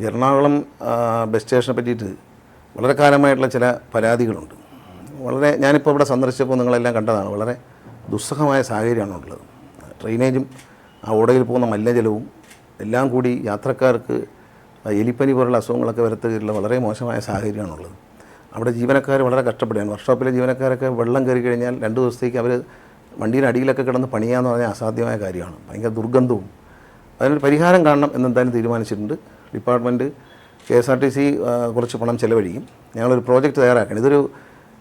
Ernakulam bus സ്റ്റേഷനെ പറ്റിയിട്ട് വളരെ കാലമായിട്ടുള്ള ചില പരാതികളുണ്ട്. വളരെ ഞാനിപ്പോൾ ഇവിടെ സന്ദർശിച്ചപ്പോൾ നിങ്ങളെല്ലാം കണ്ടതാണ്. വളരെ ദുസ്സഹമായ സാഹചര്യമാണ് ഉള്ളത്. ഡ്രെയിനേജും ആ ഓടയിൽ പോകുന്ന മലിനജലവും എല്ലാം കൂടി യാത്രക്കാർക്ക് എലിപ്പനി പോലുള്ള അസുഖങ്ങളൊക്കെ വരുത്തുകയുള്ള വളരെ മോശമായ സാഹചര്യമാണുള്ളത് അവിടെ ജീവനക്കാർ വളരെ കഷ്ടപ്പെടുകയാണ്. വർക്ക്ഷോപ്പിലെ ജീവനക്കാരൊക്കെ വെള്ളം കയറി കഴിഞ്ഞാൽ രണ്ട് ദിവസത്തേക്ക് അവർ വണ്ടിയുടെ അടിയിലൊക്കെ കിടന്ന് പണിയാന്ന് പറഞ്ഞാൽ അസാധ്യമായ കാര്യമാണ്. ഭയങ്കര ദുർഗന്ധവും. അതിനൊരു പരിഹാരം കാണണം എന്നെന്തായാലും തീരുമാനിച്ചിട്ടുണ്ട്. Department K S R T C കുറച്ച് പണം ചെലവഴിക്കും. ഞങ്ങളൊരു പ്രോജക്റ്റ് തയ്യാറാക്കണം. ഇതൊരു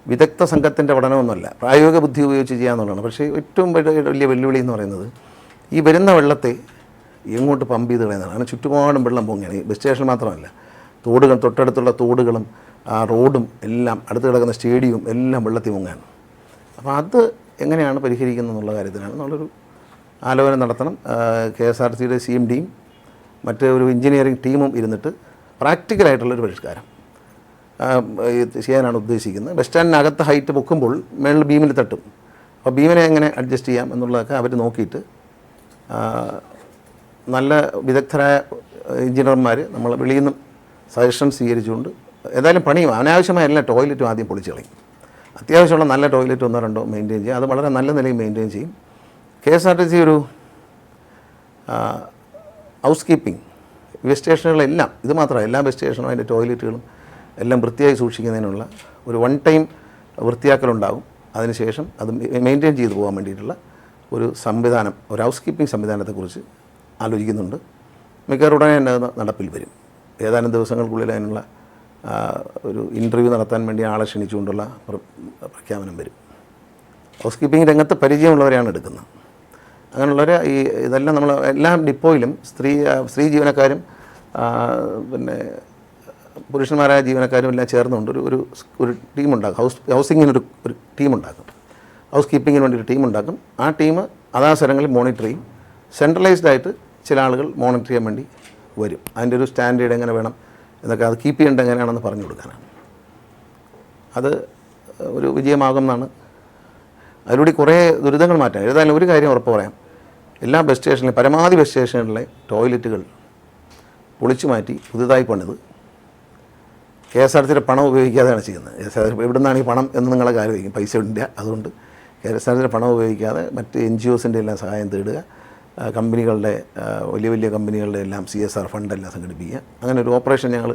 വിദഗ്ധ സംഘത്തിന്റെ പഠനമൊന്നുമല്ല. പ്രായോഗിക ബുദ്ധി ഉപയോഗിച്ച് ചെയ്യാമെന്നുള്ളതാണ് പക്ഷേ ഏറ്റവും വലിയ വെല്ലുവിളി എന്ന് പറയുന്നത് ഈ വരുന്ന വെള്ളത്തെ എങ്ങോട്ട് പമ്പ് ചെയ്ത് കളയുന്നതാണ് ചുറ്റുപാടും വെള്ളം പൊങ്ങിയാണ്. ബസ് സ്റ്റേഷൻ മാത്രമല്ല തോടുകൾ തൊട്ടടുത്തുള്ള തോടുകളും ആ റോഡും എല്ലാം അടുത്ത് കിടക്കുന്ന സ്റ്റേഡിയവും എല്ലാം വെള്ളത്തിൽ മുങ്ങാണ് അപ്പോൾ അത് എങ്ങനെയാണ് പരിഹരിക്കുന്നത് എന്നുള്ള കാര്യത്തിനാണ് നമ്മളൊരു ആലോചന നടത്തണം. കെ എസ് ആർ സിയുടെ സി എം ഡിയും മറ്റ് ഒരു എഞ്ചിനീയറിംഗ് ടീമും ഇരുന്നിട്ട് പ്രാക്ടിക്കലായിട്ടുള്ളൊരു പരിഷ്കാരം. ചെയ്യാനാണ് ഉദ്ദേശിക്കുന്നത്. ബസ് സ്റ്റാൻഡിനകത്ത് ഹൈറ്റ് പൊക്കുമ്പോൾ മേളിൽ ബീമിൽ തട്ടും. അപ്പോൾ ബീമിനെ എങ്ങനെ അഡ്ജസ്റ്റ് ചെയ്യാം എന്നുള്ളതൊക്കെ അവർ നോക്കിയിട്ട് നല്ല വിദഗ്ധരായ എഞ്ചിനീയർമാർ നമ്മൾ വെളിയിൽ നിന്നും സജഷൻ സ്വീകരിച്ചുകൊണ്ട് ഏതായാലും പണിയും അനാവശ്യമായ എല്ലാ ടോയ്ലറ്റും ആദ്യം പൊളിച്ചു കളയും. അത്യാവശ്യമുള്ള നല്ല ടോയ്ലറ്റ് ഒന്നോ രണ്ടോ മെയിന്റെയിൻ ചെയ്യും. അത് വളരെ നല്ല നിലയിൽ മെയിന്റെയിൻ ചെയ്യും. K S R T C ഒരു ഹൗസ് കീപ്പിംഗ് ബസ് സ്റ്റേഷനുകളെല്ലാം ഇത് മാത്രമല്ല എല്ലാ ബസ് സ്റ്റേഷനും അതിന്റെ ടോയ്ലറ്റുകളും എല്ലാം വൃത്തിയായി സൂക്ഷിക്കുന്നതിനുള്ള ഒരു വൺ ടൈം വൃത്തിയാക്കലുണ്ടാകും. അതിനുശേഷം അത് മെയിന്റെയിൻ ചെയ്തു പോകാൻ വേണ്ടിയിട്ടുള്ള ഒരു സംവിധാനം ഒരു ഹൗസ് കീപ്പിംഗ് സംവിധാനത്തെക്കുറിച്ച് ആലോചിക്കുന്നുണ്ട്. മിക്കവാറും ഉടനെ തന്നെ നടപ്പിൽ വരും. ഏതാനും ദിവസങ്ങൾക്കുള്ളിൽ അതിനുള്ള ഒരു ഇന്റർവ്യൂ നടത്താൻ വേണ്ടി ആളെ ക്ഷണിച്ചുകൊണ്ടുള്ള പ്രഖ്യാപനം വരും. ഹൗസ് കീപ്പിംഗ് രംഗത്ത് പരിചയമുള്ളവരെയാണ് എടുക്കുന്നത്. അങ്ങനെയുള്ളവർ ഈ ഇതെല്ലാം നമ്മൾ എല്ലാ ഡിപ്പോയിലും സ്ത്രീ സ്ത്രീ ജീവനക്കാരും പിന്നെ പുരുഷന്മാരായ ജീവനക്കാരും എല്ലാം ചേർന്നുകൊണ്ട് ഒരു ഒരു ഒരു ടീമുണ്ടാക്കും. ഹൗസ് ഹൗസിങ്ങിനൊരു ഒരു ടീമുണ്ടാക്കും. ഹൗസ് കീപ്പിങ്ങിന് വേണ്ടി ഒരു ടീമുണ്ടാക്കും. ആ ടീം അതാ സ്ഥലങ്ങളിൽ മോണിറ്റർ ചെയ്യും. സെൻട്രലൈസ്ഡ് ആയിട്ട് ചില ആളുകൾ മോണിറ്റർ ചെയ്യാൻ വേണ്ടി വരും. അതിന്റെ ഒരു സ്റ്റാൻഡേർഡ് എങ്ങനെ വേണം എന്നൊക്കെ അത് കീപ്പ് ചെയ്യേണ്ടത് എങ്ങനെയാണെന്ന് പറഞ്ഞു കൊടുക്കാനാണ്. അത് ഒരു വിജയമാകും എന്നാണ്. അതിലൂടെ കുറേ ദുരിതങ്ങൾ മാറ്റാം. ഏതായാലും ഒരു കാര്യം ഉറപ്പ് പറയാം. എല്ലാ ബസ് സ്റ്റേഷനിലും പരമാവധി ബസ് സ്റ്റേഷനിലെ ടോയ്ലറ്റുകൾ പൊളിച്ചു മാറ്റി പുതുതായി പണിത്. കെ എസ് ആർ സിയുടെ പണം ഉപയോഗിക്കാതെയാണ് ചെയ്യുന്നത്. കെ എസ് ആർ എവിടെ ഈ പണം എന്ന് നിങ്ങളെ കാര്യം പൈസ ഇല്ല അതുകൊണ്ട് കെ എസ് ആർ സിയുടെ പണം ഉപയോഗിക്കാതെ മറ്റ് എൻ ജി ഒസിന്റെ എല്ലാം സഹായം തേടുക കമ്പനികളുടെ വലിയ വലിയ കമ്പനികളുടെ എല്ലാം സി എസ് ആർ ഫണ്ടെല്ലാം സംഘടിപ്പിക്കുക. അങ്ങനെ ഒരു ഓപ്പറേഷൻ ഞങ്ങൾ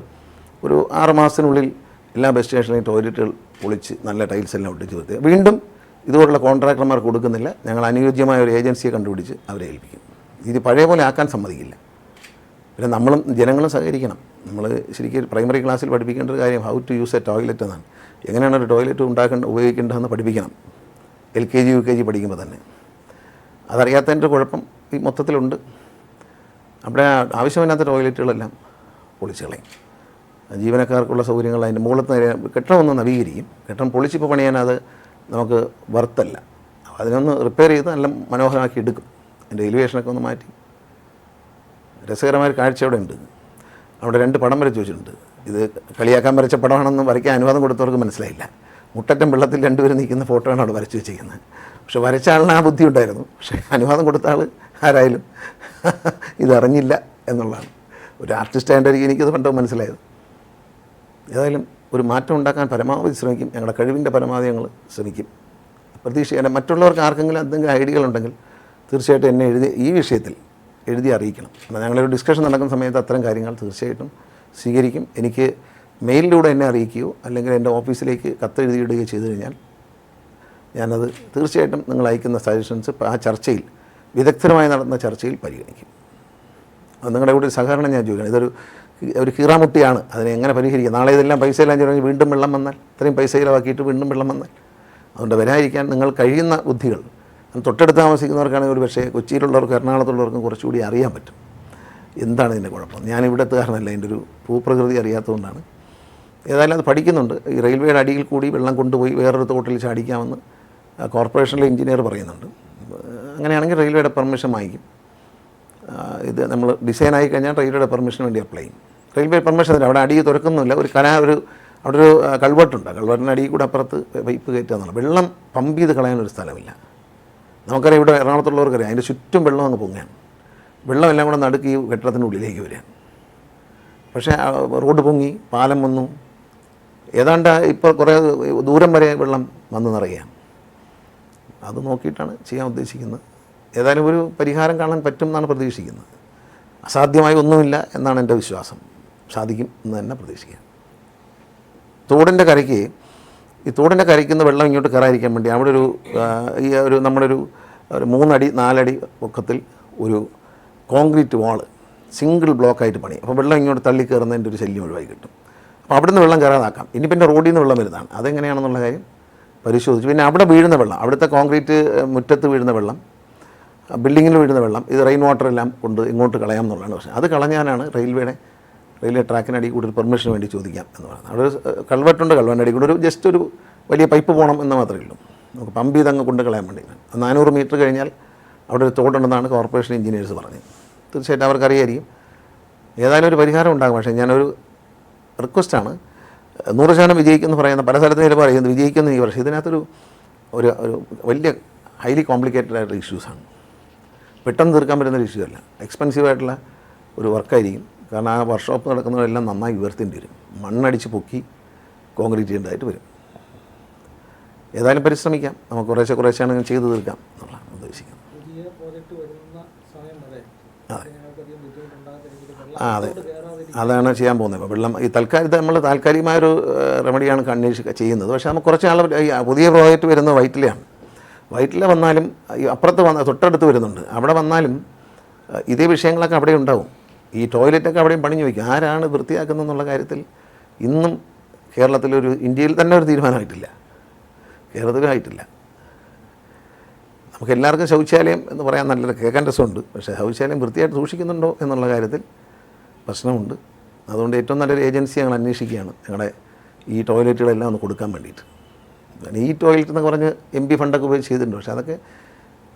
ഒരു ആറ് മാസത്തിനുള്ളിൽ എല്ലാ ബസ് സ്റ്റേഷനിലെയും ടോയ്ലറ്റുകൾ പൊളിച്ച് നല്ല ടൈൽസ് എല്ലാം ഒട്ടിച്ച് നിർത്തുക വീണ്ടും ഇതുപോലുള്ള കോൺട്രാക്ടർമാർ കൊടുക്കുന്നില്ല. ഞങ്ങൾ അനുയോജ്യമായ ഒരു ഏജൻസിയെ കണ്ടുപിടിച്ച് അവരെ ഏൽപ്പിക്കും. ഇത് പഴയ പോലെ ആക്കാൻ സമ്മതിക്കില്ല. പിന്നെ നമ്മളും ജനങ്ങളും സഹകരിക്കണം. നമ്മൾ ശരിക്കും പ്രൈമറി ക്ലാസ്സിൽ പഠിപ്പിക്കേണ്ട ഒരു കാര്യം how to use a toilet എന്നാണ്. എങ്ങനെയാണ് ഒരു ടോയ്ലറ്റ് ഉണ്ടാക്കേണ്ട ഉപയോഗിക്കേണ്ടതെന്ന് പഠിപ്പിക്കണം. L K G U K G പഠിക്കുമ്പോൾ തന്നെ. അതറിയാത്തതിന്റെ കുഴപ്പം ഈ മൊത്തത്തിലുണ്ട്. അവിടെ ആവശ്യമില്ലാത്ത ടോയ്ലറ്റുകളെല്ലാം പൊളിച്ച് കളയും. ജീവനക്കാർക്കുള്ള സൗകര്യങ്ങൾ അതിന്റെ മുകളിൽ നിന്ന് കെട്ടിടം ഒന്ന് നവീകരിക്കും. കെട്ടിടം പൊളിച്ചിപ്പോൾ പണിയാൻ അത് നമുക്ക് വರ್ತല്ല അതിനൊന്ന് റിപ്പയർ ചെയ്ത് നല്ല മനോഹരമാക്കി എടുക്കും. എന്റെ എലിവേഷനൊക്കെ ഒന്ന് മാറ്റി. രസകരമായ അവിടെ ഉണ്ട്. അവിടെ രണ്ട് പടം വരച്ച് വെച്ചിട്ടുണ്ട്. ഇത് കളിയാക്കാൻ വരച്ച പടമാണെന്ന് വരയ്ക്കാൻ അനുവാദം കൊടുത്തവർക്ക് മനസ്സിലായില്ല. മുട്ടറ്റം വെള്ളത്തിൽ രണ്ടുപേരും നിൽക്കുന്ന ഫോട്ടോയാണ് അവിടെ വരച്ച് വെച്ചിരിക്കുന്നത്. പക്ഷെ വരച്ച ആളിന് ആ ബുദ്ധി ഉണ്ടായിരുന്നു. പക്ഷേ അനുവാദം കൊടുത്ത ആൾ ആരായാലും ഇതറിഞ്ഞില്ല എന്നുള്ളതാണ്. ഒരു ആർട്ടിസ്റ്റ് ആയിട്ടായിരിക്കും എനിക്കത് പണ്ടോ മനസ്സിലായത്. ഏതായാലും ഒരു മാറ്റം ഉണ്ടാക്കാൻ പരമാവധി ശ്രമിക്കും. ഞങ്ങളുടെ കഴിവിന്റെ പരമാവധി ഞങ്ങൾ ശ്രമിക്കും. പ്രതീക്ഷിക്കാൻ മറ്റുള്ളവർക്ക് ആർക്കെങ്കിലും എന്തെങ്കിലും ഐഡിയകൾ ഉണ്ടെങ്കിൽ തീർച്ചയായിട്ടും എന്നെ എഴുതി ഈ വിഷയത്തിൽ എഴുതി അറിയിക്കണം. എന്നാൽ ഞങ്ങളൊരു ഡിസ്കഷൻ നടക്കുന്ന സമയത്ത് അത്തരം കാര്യങ്ങൾ തീർച്ചയായിട്ടും സ്വീകരിക്കും. എനിക്ക് മെയിലിലൂടെ എന്നെ അറിയിക്കുകയോ അല്ലെങ്കിൽ എന്റെ ഓഫീസിലേക്ക് കത്തെഴുതിയിടുകയോ ചെയ്തു കഴിഞ്ഞാൽ ഞാനത് തീർച്ചയായിട്ടും നിങ്ങൾ അയക്കുന്ന സജഷൻസ് ആ ചർച്ചയിൽ വിദഗ്ധരമായി നടന്ന ചർച്ചയിൽ പരിഗണിക്കും. അത് നിങ്ങളുടെ കൂടെ സഹകരണം ഞാൻ ചോദിക്കണം. ഇതൊരു ഒരു കീറാമുട്ടിയാണ്. അതിനെ എങ്ങനെ പരിഹരിക്കുക നാളെ ഇതെല്ലാം പൈസ എല്ലാം ചെലവഴിച്ച് വീണ്ടും വെള്ളം വന്നാൽ ഇത്രയും പൈസ ചിലവാക്കിയിട്ട് വീണ്ടും വെള്ളം വന്നാൽ. അതുകൊണ്ട് വരാതിരിക്കാൻ നിങ്ങൾ കഴിയുന്ന ബുദ്ധികൾ. തൊട്ടടുത്ത് താമസിക്കുന്നവർക്കാണെങ്കിൽ ഒരു പക്ഷേ കൊച്ചിയിലുള്ളവർക്കും എറണാകുളത്തുള്ളവർക്കും കുറച്ചുകൂടി അറിയാൻ പറ്റും. എന്താണ് ഇതിന്റെ കുഴപ്പം? ഞാനിവിടെ എത്തുകാരനല്ല. എന്റെ ഒരു ഭൂപ്രകൃതി അറിയാത്തതുകൊണ്ടാണ്. ഏതായാലും അത് പഠിക്കുന്നുണ്ട്. ഈ റെയിൽവേയുടെ അടിയിൽ കൂടി വെള്ളം കൊണ്ടുപോയി വേറൊരു തോട്ടിൽ ചാടിക്കാമെന്ന് കോർപ്പറേഷനിലെ എഞ്ചിനീയർ പറയുന്നുണ്ട്. അങ്ങനെയാണെങ്കിൽ റെയിൽവേയുടെ പെർമിഷൻ വാങ്ങിക്കും. ഇത് നമ്മൾ ഡിസൈൻ ആയി കഴിഞ്ഞാൽ റെയിൽവേയുടെ പെർമിഷന് വേണ്ടി അപ്ലൈ ചെയ്യും. റെയിൽവേ പെർമിഷൻ തരും. അവിടെ അടിയിൽ തുറക്കുന്നില്ല ഒരു കന ഒരു അവിടെ ഒരു കൾവെട്ടുണ്ട് കൾവെട്ടിന്റെ അടിയിൽ കൂടെ അപ്പുറത്ത് പൈപ്പ് കയറ്റുക വെള്ളം പമ്പ് ചെയ്ത് കളയാനൊരു സ്ഥലമില്ല. നമുക്കറിയാം ഇവിടെ എറണാകുളത്തുള്ളവർക്കറിയാം. അതിന്റെ ചുറ്റും വെള്ളം അങ്ങ് പൊങ്ങാൻ വെള്ളം എല്ലാം കൂടെ നടുക്ക് കെട്ടിടത്തിന്റെ ഉള്ളിലേക്ക് വരിക പക്ഷേ റോഡ് പൊങ്ങി പാലം വന്നു. ഏതാണ്ട് ഇപ്പോൾ കുറേ ദൂരം വരെ വെള്ളം വന്നു നിറയുക അത് നോക്കിയിട്ടാണ് ചെയ്യാൻ ഉദ്ദേശിക്കുന്നത്. ഏതായാലും ഒരു പരിഹാരം കാണാൻ പറ്റും എന്നാണ് പ്രതീക്ഷിക്കുന്നത്. അസാധ്യമായി ഒന്നുമില്ല എന്നാണ് എന്റെ വിശ്വാസം. സാധിക്കും എന്ന് തന്നെ പ്രതീക്ഷിക്കാം. തോടിന്റെ കരയ്ക്ക് ഈ തോടിന്റെ കരയ്ക്ക് നിന്ന് വെള്ളം ഇങ്ങോട്ട് കയറാതിരിക്കാൻ വേണ്ടി അവിടെ ഒരു ഈ ഒരു നമ്മുടെ ഒരു ഒരു മൂന്നടി നാലടി പൊക്കത്തിൽ ഒരു കോൺക്രീറ്റ് വാൾ സിംഗിൾ ബ്ലോക്കായിട്ട് പണി. അപ്പോൾ വെള്ളം ഇങ്ങോട്ട് തള്ളി കയറുന്നതിന്റെ ഒരു ശല്യം ഒഴിവായി കിട്ടും. അപ്പോൾ അവിടെ നിന്ന് വെള്ളം കയറാതാക്കാം. ഇനി പിന്നെ റോഡിൽ നിന്ന് വെള്ളം വരുന്നതാണ്. അതെങ്ങനെയാണെന്നുള്ള കാര്യം പരിശോധിച്ചു. പിന്നെ അവിടെ വീഴുന്ന വെള്ളം അവിടുത്തെ കോൺക്രീറ്റ് മുറ്റത്ത് വീഴുന്ന വെള്ളം ബിൽഡിങ്ങിൽ വീഴുന്ന വെള്ളം ഇത് റെയിൻ വാട്ടർ എല്ലാം കൊണ്ട് ഇങ്ങോട്ട് കളയാം എന്നുള്ളതാണ് പക്ഷേ അത് കളഞ്ഞാനാണ് റെയിൽവേയുടെ റെയിൽവേ ട്രാക്കിനടി കൂടി ഒരു പെർമിഷന് വേണ്ടി ചോദിക്കാം എന്ന് പറയുന്നത്. അവിടെ ഒരു കൾവെട്ടുണ്ട് കൾവന്റെ കൂടെ. ഒരു ജസ്റ്റ് ഒരു വലിയ പൈപ്പ് പോകണം എന്ന് മാത്രമേ ഉള്ളൂ. നമുക്ക് പമ്പ് ചെയ്ത് അങ്ങ് കൊണ്ട് കളയാൻ വേണ്ടി. നാനൂറ് മീറ്റർ കഴിഞ്ഞാൽ അവിടെ ഒരു തോടുണ്ടെന്നാണ് കോർപ്പറേഷൻ എഞ്ചിനീയേഴ്സ് പറഞ്ഞത്. തീർച്ചയായിട്ടും അവർക്കറിയായിരിക്കും ഏതായാലും ഒരു പരിഹാരം ഉണ്ടാകും. പക്ഷേ ഞാനൊരു റിക്വസ്റ്റാണ് നൂറ് ശതമാനം വിജയിക്കുമെന്ന് പറയുന്ന പല സ്ഥലത്തും ചിലപ്പോൾ അറിയുന്നത് വിജയിക്കുമെന്ന് ഈ പക്ഷേ ഇതിനകത്തൊരു ഒരു ഒരു വലിയ ഹൈലി കോംപ്ലിക്കേറ്റഡ് ആയിട്ടുള്ള ഇഷ്യൂസാണ് പെട്ടെന്ന് തീർക്കാൻ പറ്റുന്ന ഒരു ഇഷ്യൂ അല്ല. എക്സ്പെൻസീവ് ആയിട്ടുള്ള ഒരു വർക്കായിരിക്കും. കാരണം ആ വർക്ക്ഷോപ്പ് നടക്കുന്നവരെല്ലാം നന്നായി ഉയർത്തേണ്ടി വരും. മണ്ണടിച്ച് പൊക്കി കോൺക്രീറ്റ് ചെയ്യേണ്ടതായിട്ട് വരും. ഏതായാലും പരിശ്രമിക്കാം. നമുക്ക് കുറേശ്ശെ കുറേശ്ശെയാണ് ചെയ്ത് തീർക്കാം എന്നുള്ളതാണ് ഉദ്ദേശിക്കുന്നത്. അതെ. ആ അതെ. അതാണ് ചെയ്യാൻ പോകുന്നത്. ഇപ്പോൾ വെള്ളം ഈ തൽക്കാലത്തെ നമ്മൾ താൽക്കാലികമായൊരു റെമഡിയാണ് അന്വേഷിക്കുക ചെയ്യുന്നത്. പക്ഷേ നമുക്ക് കുറച്ച് നാൾ പുതിയ പ്രോജക്റ്റ് വരുന്നത് വൈറ്റിലെയാണ് വൈറ്റില വന്നാലും അപ്പുറത്ത് വന്ന തൊട്ടടുത്ത് വരുന്നുണ്ട്. അവിടെ വന്നാലും ഇതേ വിഷയങ്ങളൊക്കെ അവിടെ ഉണ്ടാവും. ഈ ടോയ്ലറ്റൊക്കെ അവിടെയും പണിഞ്ഞു വയ്ക്കും. ആരാണ് വൃത്തിയാക്കുന്നത് എന്നുള്ള കാര്യത്തിൽ ഇന്നും കേരളത്തിലൊരു ഇന്ത്യയിൽ തന്നെ ഒരു തീരുമാനമായിട്ടില്ല. കേരളത്തിലായിട്ടില്ല. നമുക്ക് എല്ലാവർക്കും ശൗചാലയം എന്ന് പറയാൻ നല്ലൊരു കേൾക്കാൻ രസമുണ്ട്. പക്ഷേ ശൗചാലയം വൃത്തിയായിട്ട് സൂക്ഷിക്കുന്നുണ്ടോ എന്നുള്ള കാര്യത്തിൽ പ്രശ്നമുണ്ട്. അതുകൊണ്ട് ഏറ്റവും നല്ലൊരു ഏജൻസി ഞങ്ങൾ അന്വേഷിക്കുകയാണ്. ഞങ്ങളുടെ ഈ ടോയ്ലറ്റുകളെല്ലാം ഒന്ന് കൊടുക്കാൻ വേണ്ടിയിട്ട്. ഈ ടോയ്ലറ്റ് എന്നൊക്കെ പറഞ്ഞ് എം പി ഫണ്ടൊക്കെ ഉപയോഗിച്ച് ചെയ്തിട്ടുണ്ട്. പക്ഷേ അതൊക്കെ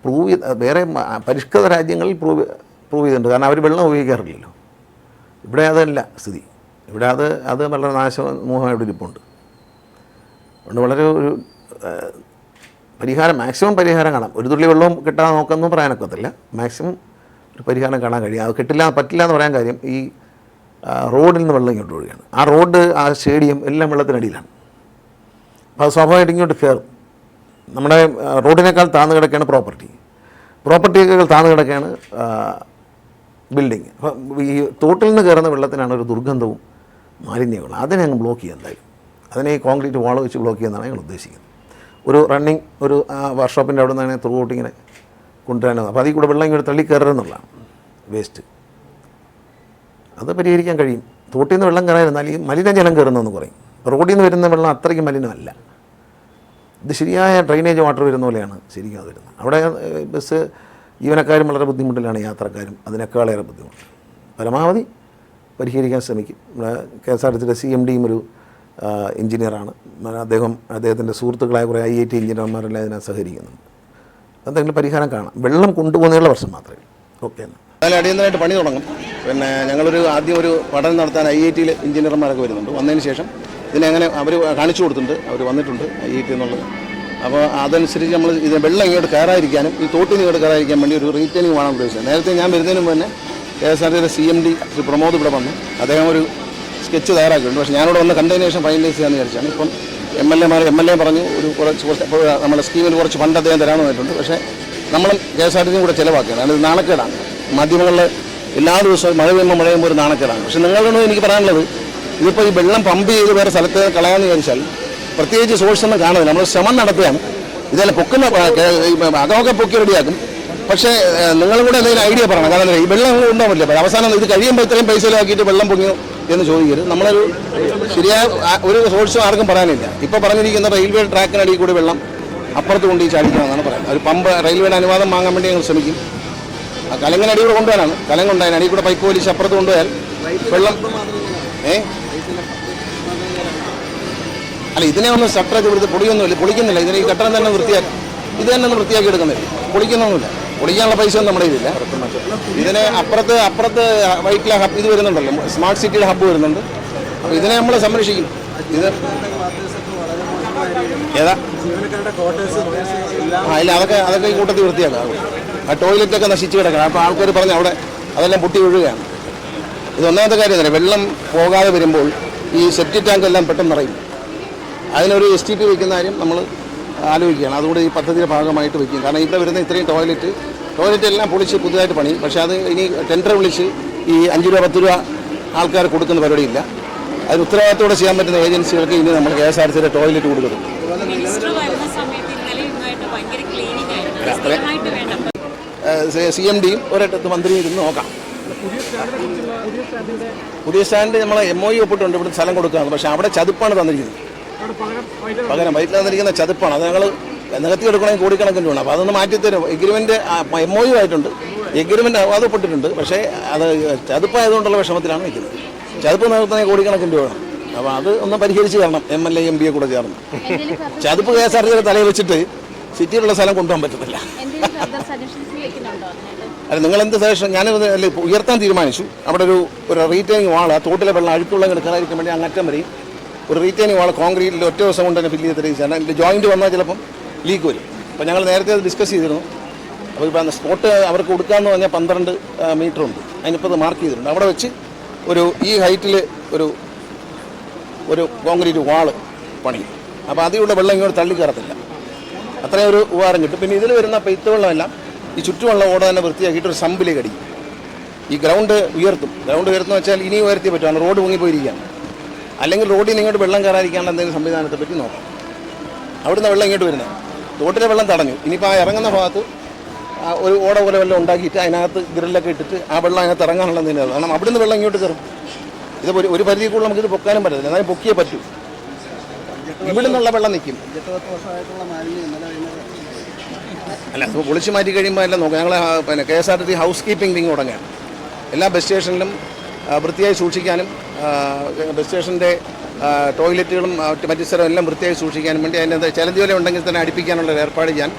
പ്രൂവ് ചെയ്ത് വേറെ പരിഷ്കൃത രാജ്യങ്ങളിൽ പ്രൂവ് പ്രൂവ് ചെയ്തിട്ടുണ്ട്. കാരണം അവർ വെള്ളം ഉപയോഗിക്കാറില്ലല്ലോ. ഇവിടെ അതല്ല സ്ഥിതി. ഇവിടെ അത് അത് വളരെ നാശമൂഹമായിട്ട് ഇരിപ്പുണ്ട്. അതുകൊണ്ട് വളരെ ഒരു പരിഹാരം മാക്സിമം പരിഹാരം കാണാം. ഒരു തുള്ളി വെള്ളവും കിട്ടാതെ നോക്കാമെന്നും പറയാനൊക്കത്തില്ല. മാക്സിമം ഒരു പരിഹാരം കാണാൻ കഴിയും. അത് കിട്ടില്ല പറ്റില്ല എന്ന് പറയാൻ കാര്യം ഈ റോഡിൽ നിന്ന് വെള്ളം ഇങ്ങോട്ട് ഒഴുകുകയാണ് ആ റോഡ് ആ സ്റ്റേഡിയം എല്ലാം വെള്ളത്തിനടിയിലാണ്. അപ്പോൾ സ്വാഭാവികമായിട്ട് ഇങ്ങോട്ട് കയറും നമ്മുടെ റോഡിനേക്കാൾ താഴ്ന്നു കിടക്കുകയാണ് പ്രോപ്പർട്ടി. പ്രോപ്പർട്ടിയേക്കാൾ താഴ്ന്നു കിടക്കുകയാണ് ബിൽഡിങ്. അപ്പം ഈ തോട്ടിൽ നിന്ന് കയറുന്ന വെള്ളത്തിനാണ് ഒരു ദുർഗന്ധവും മാലിന്യങ്ങളും. അതിനെ അങ്ങ് ബ്ലോക്ക് ചെയ്യാൻ എന്തായാലും. അതിനെ ഈ കോൺക്രീറ്റ് വാൾ വെച്ച് ബ്ലോക്ക് ചെയ്യുന്നതാണ് ഞങ്ങൾ ഉദ്ദേശിക്കുന്നത്. ഒരു റണ്ണിങ് ഒരു വർക്ക്ഷോപ്പിന്റെ അവിടെ നിന്ന് ത്രൂ ഔട്ട് ഇങ്ങനെ കൊണ്ടുവരാനാണ് അപ്പോൾ അതിൽ കൂടെ വെള്ളം ഇങ്ങോട്ട് തള്ളി കയറുന്നതാണ് വേസ്റ്റ്. അത് പരിഹരിക്കാൻ കഴിയും. തോട്ടിൽ നിന്ന് വെള്ളം കയറാതിരുന്നാൽ ഈ മലിനജലം കയറുന്നതെന്ന് പറയും. റോഡിൽ നിന്ന് വരുന്ന വെള്ളം അത്രയ്ക്ക് മലിനമല്ല. ഇത് ശരിയായ ഡ്രൈനേജ് വാട്ടർ വരുന്ന പോലെയാണ് ശരിക്കും അത് വരുന്നത്. അവിടെ ബസ് ജീവനക്കാരും വളരെ ബുദ്ധിമുട്ടിലാണ് യാത്രക്കാരും. അതിനേക്കാളേറെ ബുദ്ധിമുട്ട്. പരമാവധി പരിഹരിക്കാൻ ശ്രമിക്കും. നമ്മുടെ K S R T C M ഡിയും ഒരു എഞ്ചിനീയറാണ്. അദ്ദേഹം അദ്ദേഹത്തിന്റെ സുഹൃത്തുക്കളായ കുറേ ഐ ഐ ടി എഞ്ചിനീയർമാരെല്ലാം അതിനെ സഹകരിക്കുന്നുണ്ട്. എന്തെങ്കിലും പരിഹാരം കാണാം. വെള്ളം കൊണ്ടുപോകുന്നതിനുള്ള പ്രശ്നം മാത്രമേ ഓക്കെ എന്നാൽ. എന്നാലും അടിയന്തരമായിട്ട് പണി തുടങ്ങും. പിന്നെ ഞങ്ങളൊരു ആദ്യം ഒരു പഠനം നടത്താൻ ഐ ഐ ടിയിൽ എഞ്ചിനീയർമാരൊക്കെ വരുന്നുണ്ട്. വന്നതിന് ശേഷം ഇതിനെങ്ങനെ അവർ കാണിച്ചു കൊടുത്തിട്ടുണ്ട് അവർ വന്നിട്ടുണ്ട് ഈ ഐ ടി എന്നുള്ളത്. അപ്പോൾ അതനുസരിച്ച് നമ്മൾ ഇത് വെള്ളം ഇങ്ങോട്ട് കയറാതിരിക്കാനും ഈ തോട്ടിൽ ഇങ്ങോട്ട് കയറാതിരിക്കാൻ വേണ്ടി ഒരു റീറ്റേണിംഗ് വേണം ഉദ്ദേശിച്ചത്. നേരത്തെ ഞാൻ വരുന്നതിന് മുന്നേ കെ എസ് ആർ ടിയുടെ C M D Shri Pramod ഇവിടെ വന്നു. അദ്ദേഹം ഒരു സ്കെച്ച് തയ്യാറാക്കിയിട്ടുണ്ട്. പക്ഷേ ഞാനിവിടെ വന്ന് കണ്ടതിനേഷൻ ഫൈനലൈസ് ചെയ്യാമെന്ന് വിചാരിച്ചാണ്. ഇപ്പം എം എൽ എമാർ എം എൽ എ പറഞ്ഞു ഒരു കുറച്ച് കുറച്ച് നമ്മുടെ സ്കീമിൽ കുറച്ച് ഫണ്ട് അദ്ദേഹം തരാമെന്ന് പറഞ്ഞിട്ടുണ്ട്. പക്ഷേ നമ്മൾ കെ എസ് ആർ ടി സിയും കൂടെ ചിലവാക്കുകയാണ് അത് നാണക്കേടാണ്. മാധ്യമങ്ങളിൽ എല്ലാ ദിവസവും മഴ പെയ്യുമ്പോൾ മഴ പെയ്യുമ്പോൾ ഒരു നാണക്കേടാണ്. പക്ഷേ നിങ്ങളോട് എനിക്ക് പറയാനുള്ളത് ഇതിപ്പോൾ ഈ വെള്ളം പമ്പ് ചെയ്ത് വേറെ സ്ഥലത്ത് കളയാമെന്ന് വിചാരിച്ചാൽ പ്രത്യേകിച്ച് സോഴ്സ് ഒന്നും കാണുന്നില്ല. നമ്മൾ ശ്രമം നടത്തുകയാണ്. ഇതെല്ലാം പൊക്കുന്ന അകമൊക്കെ പൊക്കി റെഡിയാക്കും പക്ഷേ നിങ്ങളും കൂടെ എന്തെങ്കിലും ഐഡിയ പറയണം. കാരണം ഈ വെള്ളം കൊണ്ടുപോകാൻ പറ്റില്ല അവസാനം ഇത് കഴിയുമ്പോൾ ഇത്രയും പൈസ ആക്കിയിട്ട് വെള്ളം പൊങ്ങിയോ എന്ന് ചോദിക്കരുത്. നമ്മളൊരു ശരിയായ ഒരു സോഴ്സും ആർക്കും പറയാനില്ല. ഇപ്പോൾ പറഞ്ഞിരിക്കുന്ന റെയിൽവേ ട്രാക്കിനടിയിൽ കൂടി വെള്ളം അപ്പുറത്ത് കൊണ്ട് ചാടിക്കണമെന്നാണ് പറയുന്നത്. ഒരു പമ്പ് റെയിൽവേയുടെ അനുവാദം വാങ്ങാൻ വേണ്ടി ഞങ്ങൾ ശ്രമിക്കും. ആ അടിയിൽ കൂടെ കൊണ്ടുപോകാനാണ്. കലം അടിയിൽ കൂടെ പൈപ്പ് വലിച്ച് അപ്പുറത്ത് കൊണ്ടുപോയാൽ വെള്ളം ഏ? അല്ല ഇതിനെ ഒന്നും ഷട്ടറൊക്കെ വിടുത്ത് പൊളിയൊന്നുമില്ല. പൊളിക്കുന്നില്ല. ഇതിനെ ഈ കട്ടണം തന്നെ വൃത്തിയാക്കി ഇത് തന്നെ ഒന്ന് വൃത്തിയാക്കി എടുക്കുന്നില്ല പൊളിക്കുന്നൊന്നുമില്ല. പൊളിക്കാനുള്ള പൈസ ഒന്നും നമ്മുടെ ഇതില്ല ഇതിനെ അപ്പുറത്ത് അപ്പുറത്ത് വൈറ്റിലെ ഹബ് ഇത് വരുന്നുണ്ടല്ലോ. സ്മാർട്ട് സിറ്റിയുടെ ഹബ്ബ് വരുന്നുണ്ട്. അപ്പോൾ ഇതിനെ നമ്മൾ സംരക്ഷിക്കും. ഇത് ഏതാ? ആ ഇല്ല അതൊക്കെ അതൊക്കെ ഈ കൂട്ടത്തിൽ വൃത്തിയാക്കാം. ആ ടോയ്ലറ്റൊക്കെ നശിച്ച് കിടക്കണം. അപ്പോൾ ആൾക്കാർ പറഞ്ഞു അവിടെ അതെല്ലാം പൊട്ടി വീഴുകയാണ് ഇത് ഒന്നാമത്തെ കാര്യം തന്നെ വെള്ളം പോകാതെ വരുമ്പോൾ ഈ സെപ്റ്റി ടാങ്ക് എല്ലാം പെട്ടെന്ന് നിറയും. അതിനൊരു എസ് ടി പി വയ്ക്കുന്ന കാര്യം നമ്മൾ ആലോചിക്കുകയാണ്. അതുകൂടി ഈ പദ്ധതിയുടെ ഭാഗമായിട്ട് വയ്ക്കും കാരണം ഇവിടെ വരുന്ന ഇത്രയും ടോയ്ലറ്റ് ടോയ്ലറ്റ് എല്ലാം പൊളിച്ച് പുതുതായിട്ട് പണി. പക്ഷേ അത് ഇനി ടെൻഡർ വിളിച്ച് ഈ അഞ്ച് രൂപ പത്ത് രൂപ ആൾക്കാർ കൊടുക്കുന്ന പരിപാടിയില്ല. അതിന് ഉത്തരവാദിത്തോടെ ചെയ്യാൻ പറ്റുന്ന ഏജൻസികൾക്ക് ഇനി നമ്മൾ കെ എസ് ആർ സിയുടെ ടോയ്ലറ്റ് കൊടുക്കുന്നു അത് സി എം ഡിയും ഒരിടത്ത് മന്ത്രിയും ഇരുന്ന് നോക്കാം. പുതിയ സ്റ്റാൻഡ് നമ്മൾ എം ഒ ഒപ്പിട്ടുണ്ട് ഇവിടെ സ്ഥലം കൊടുക്കുകയാണ് പക്ഷെ അവിടെ ചതുപ്പാണ് തന്നിരിക്കുന്നത്. പകരം വൈറ്റിൽ തന്നിരിക്കുന്ന ചതുപ്പാണ്. അത് ഞങ്ങൾ നികത്തി എടുക്കണമെങ്കിൽ കോടിക്കണക്കിന് വേണം അപ്പോൾ അതൊന്ന് മാറ്റിത്തരും എഗ്രിമെന്റ് എം ഒ യു ആയിട്ടുണ്ട്. എഗ്രിമെന്റ് അത് ഒപ്പിട്ടിട്ടുണ്ട്. പക്ഷേ അത് ചതുപ്പായതുകൊണ്ടുള്ള വിഷമത്തിലാണ് നിൽക്കുന്നത്. ചതുപ്പ് നികത്തണമെങ്കിൽ കോടിക്കണക്കിന് രൂപ വേണം അപ്പോൾ അത് ഒന്ന് പരിഹരിച്ച് തരണം. എം എൽ എ എം പിയെ കൂടെ ചേർന്ന്. ചതുപ്പ് കെ എസ് ആർ ടിയുടെ തലയിൽ വെച്ചിട്ട് സിറ്റിയിലുള്ള സ്ഥലം കൊണ്ടുപോകാൻ പറ്റത്തില്ല. അല്ല നിങ്ങൾ എന്ത് സജഷൻ ഞാനത് അല്ല ഉയർത്താൻ തീരുമാനിച്ചു. അവിടെ ഒരു ഒരു റീറ്റെയിനിങ് വാൾ ആ തോട്ടിലെ വെള്ളം അഴുക്കുള്ള കിടക്കാതിരിക്കാൻ വേണ്ടി അങ്ങറ്റം വരെയും ഒരു റീറ്റെയിനിങ് വാൾ കോൺക്രീറ്റിൽ ഒറ്റ ദിവസം കൊണ്ട് തന്നെ ഫില്ല് ചെയ്ത് തരികയാണ് അതിന്റെ ജോയിന്റ് വന്നാൽ ചിലപ്പം ലീക്ക് വരും. അപ്പോൾ ഞങ്ങൾ നേരത്തെ അത് ഡിസ്കസ് ചെയ്തിരുന്നു. അപ്പോൾ ഇപ്പോൾ സ്പോട്ട് അവർക്ക് കൊടുക്കാമെന്ന് പറഞ്ഞാൽ പന്ത്രണ്ട് മീറ്റർ ഉണ്ട്. അതിനിപ്പോൾ അത് മാർക്ക് ചെയ്തിട്ടുണ്ട്. അവിടെ വെച്ച് ഒരു ഈ ഹൈറ്റിൽ ഒരു ഒരു കോൺക്രീറ്റ് വാൾ പണിയും അപ്പോൾ അതിലുള്ള വെള്ളം ഇങ്ങോട്ട് തള്ളിക്കയറത്തില്ല അത്രയും ഒരു ഉപകാരം കിട്ടും. പിന്നെ ഇതിൽ വരുന്ന പെയ്ത്ത് വെള്ളമെല്ലാം ഈ ചുറ്റുമുള്ള ഓട തന്നെ വൃത്തിയാക്കിയിട്ട് ഒരു സമ്പിലേക്ക് അടിക്കും. ഈ ഗ്രൗണ്ട് ഉയർത്തും. ഗ്രൗണ്ട് ഉയർത്തുന്ന വെച്ചാൽ ഇനി ഉയർത്തി പറ്റുമാണ് റോഡ് മുങ്ങിപ്പോയിരിക്കുകയാണ് അല്ലെങ്കിൽ റോഡിൽ ഇങ്ങോട്ട് വെള്ളം കയറാതിരിക്കാനുള്ള എന്തെങ്കിലും സംവിധാനത്തെ പറ്റി നോക്കാം. അവിടുന്ന് വെള്ളം ഇങ്ങോട്ട് വരുന്നത്. തോട്ടിലെ വെള്ളം തടഞ്ഞു. ഇനിയിപ്പോൾ ആ ഇറങ്ങുന്ന ഭാഗത്ത് ഒരു ഓട പോലെ വെള്ളം ഉണ്ടാക്കിയിട്ട് അതിനകത്ത് ഗ്രില്ലൊക്കെ ഇട്ടിട്ട് ആ വെള്ളം അതിനകത്ത് ഇറങ്ങാനുള്ള എന്തെങ്കിലും കാരണം അവിടുന്ന് വെള്ളം ഇങ്ങോട്ട് കയറും. ഇത് ഒരു ഒരു പരിധി കൂടുതൽ നമുക്കിത് പൊക്കാനും പറ്റില്ല എന്നാലും പൊക്കിയേ പറ്റൂ. ഇവിടെ നിന്നുള്ള വെള്ളം നിൽക്കും. അല്ല അപ്പോൾ പൊളിച്ച് മാറ്റി കഴിയുമ്പോൾ എല്ലാം നോക്കാം. ഞങ്ങൾ പിന്നെ K S R T C house keeping wing തുടങ്ങുകയാണ് എല്ലാ ബസ് സ്റ്റേഷനിലും വൃത്തിയായി സൂക്ഷിക്കാനും ബസ് സ്റ്റേഷന്റെ ടോയ്ലറ്റുകളും മറ്റു സ്ഥലവും എല്ലാം വൃത്തിയായി സൂക്ഷിക്കാനും വേണ്ടി അതിന്റെ എന്താ ചലന്തി വല ഉണ്ടെങ്കിൽ തന്നെ അടുപ്പിക്കാനുള്ള ഒരു ഏർപ്പാട് ചെയ്യാൻ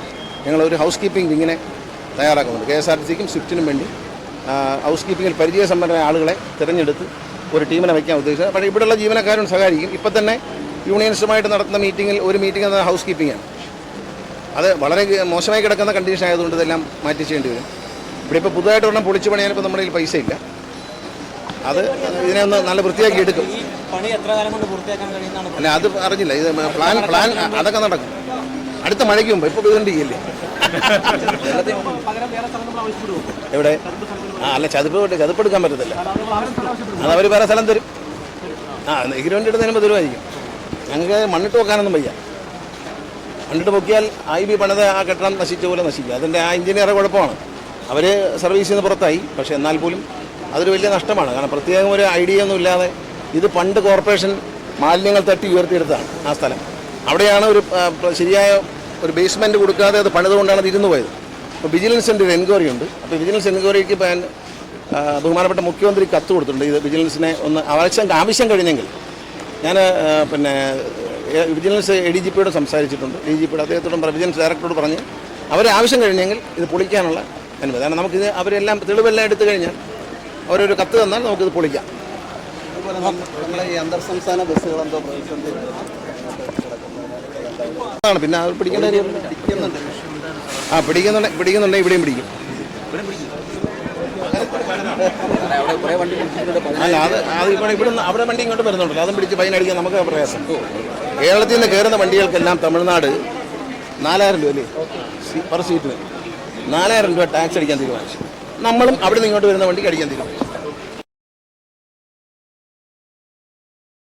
ഞങ്ങളൊരു ഹൗസ് കീപ്പിംഗ് വിങ്ങിനെ തയ്യാറാക്കുന്നുണ്ട്. കെ എസ് ആർ ടി സിക്കും സ്വിഫ്റ്റിനും വേണ്ടി ഹൗസ് ഹൗസ് കീപ്പിങ്ങിൽ പരിചയസമ്പന്നരായ ആളുകളെ തിരഞ്ഞെടുത്ത് ഒരു ടീമിനെ വയ്ക്കാൻ ഉദ്ദേശിച്ചത്. പക്ഷേ ഇവിടെയുള്ള ജീവനക്കാരും സഹായിക്കും. ഇപ്പം തന്നെ യൂണിയൻസുമായിട്ട് നടത്തുന്ന മീറ്റിങ്ങിൽ ഒരു മീറ്റിംഗ് എന്നത് ഹൗസ് കീപ്പിംഗാണ് അത് വളരെ മോശമായി കിടക്കുന്ന കണ്ടീഷൻ ആയതുകൊണ്ട് ഇതെല്ലാം മാറ്റി ചെയ്യേണ്ടി വരും. ഇവിടെ ഇപ്പോൾ പുതുതായിട്ട് ഒരെണ്ണം പൊളിച്ച് പണിയാനിപ്പോൾ നമ്മുടെ കയ്യിൽ പൈസ ഇല്ല. അത് ഇതിനെ ഒന്ന് നല്ല വൃത്തിയാക്കി എടുക്കും. പണി എത്ര കാലം കൊണ്ട് പൂർത്തിയാക്കാൻ കഴിയുന്നതാണ് അല്ല അത് അറിഞ്ഞില്ല. ഇത് പ്ലാൻ പ്ലാൻ അതൊക്കെ നടക്കും. അടുത്ത മഴയ്ക്ക് മുമ്പ് ഇപ്പോൾ ഇതുകൊണ്ട് ആവശ്യപ്പെടുമോ എവിടെ? ആ അല്ല ചതുപ്പ് ചതുപ്പ് എടുക്കാൻ പറ്റത്തില്ല. അത് അവർ വേറെ സ്ഥലം തരും. ആ എഗ്രിമെന്റ് എടുത്തതിന് തരുമായിരിക്കും ഞങ്ങൾക്ക് മണ്ണിട്ട് വെക്കാനൊന്നും വയ്യ. മണ്ണിട്ട് പൊക്കിയാൽ ഐ ബി പണിത ആ കെട്ടിടം നശിച്ച പോലെ നശിക്കുക. അതിന്റെ ആ എഞ്ചിനീയറെ കുഴപ്പമാണ്. അവർ സർവീസിൽ നിന്ന് പുറത്തായി. പക്ഷേ എന്നാൽ പോലും അതൊരു വലിയ നഷ്ടമാണ്. കാരണം പ്രത്യേകം ഒരു ഐഡിയ ഒന്നും ഇല്ലാതെ ഇത് പണ്ട് കോർപ്പറേഷൻ മാലിന്യങ്ങൾ തട്ടി ഉയർത്തിയെടുത്താണ് ആ സ്ഥലം. അവിടെയാണ് ഒരു ശരിയായ ഒരു ബേസ്മെന്റ് കൊടുക്കാതെ അത് പണിതുകൊണ്ടാണ് അത് ഇരുന്ന് പോയത്. അപ്പോൾ വിജിലൻസിന്റെ ഒരു എൻക്വയറി ഉണ്ട്. അപ്പോൾ വിജിലൻസ് എൻക്വയറിക്ക് പാൻ ബഹുമാനപ്പെട്ട മുഖ്യമന്ത്രി കത്ത് കൊടുത്തിട്ടുണ്ട്. ഇത് വിജിലൻസിനെ ഒന്ന് ആവശ്യം ആവശ്യം കഴിഞ്ഞെങ്കിൽ. ഞാൻ പിന്നെ വിജിലൻസ് എ ഡി ജി പിയോട് സംസാരിച്ചിട്ടുണ്ട്. ഡി ജി പിയുടെ അദ്ദേഹത്തോടും വിജിലൻസ് ഡയറക്ടറോട് പറഞ്ഞ് അവരെ ആവശ്യം കഴിഞ്ഞെങ്കിൽ ഇത് പൊളിക്കാനുള്ള അനുമതി. കാരണം നമുക്കിത് അവരെല്ലാം തെളിവെല്ലാം എടുത്തു കഴിഞ്ഞാൽ അവരൊരു കത്ത് തന്നാൽ നമുക്കിത് പൊളിക്കാം. അന്തർ സംസ്ഥാന ബസ്സുകൾ എന്തോ അതാണ്. പിന്നെ അവർ പിടിക്കേണ്ട കാര്യം ആ പിടിക്കുന്നുണ്ടെ. പിടിക്കുന്നുണ്ടെങ്കിൽ ഇവിടെയും പിടിക്കും. അവിടെ കുറേ വണ്ടി പിടിച്ചിട്ടുണ്ട്. അല്ല അത് അത് ഇപ്പോൾ ഇവിടുന്ന് അവിടെ വണ്ടി ഇങ്ങോട്ട് വരുന്നുണ്ടല്ലോ. അതും പിടിച്ച് ഫൈൻ അടിക്കാൻ നമുക്ക് പ്രയാസം. കേരളത്തിൽ നിന്ന് കയറുന്ന വണ്ടികൾക്കെല്ലാം തമിഴ്നാട് നാലായിരം രൂപ അല്ലേ? പെർ സീറ്റിന് നാലായിരം രൂപ ടാക്സ് അടിക്കാൻ തീരുമാനിച്ചു. നമ്മളും അവിടെ നിന്ന് ഇങ്ങോട്ട് വരുന്ന വണ്ടിക്ക് അടിക്കാൻ തീരുമാനിച്ചു.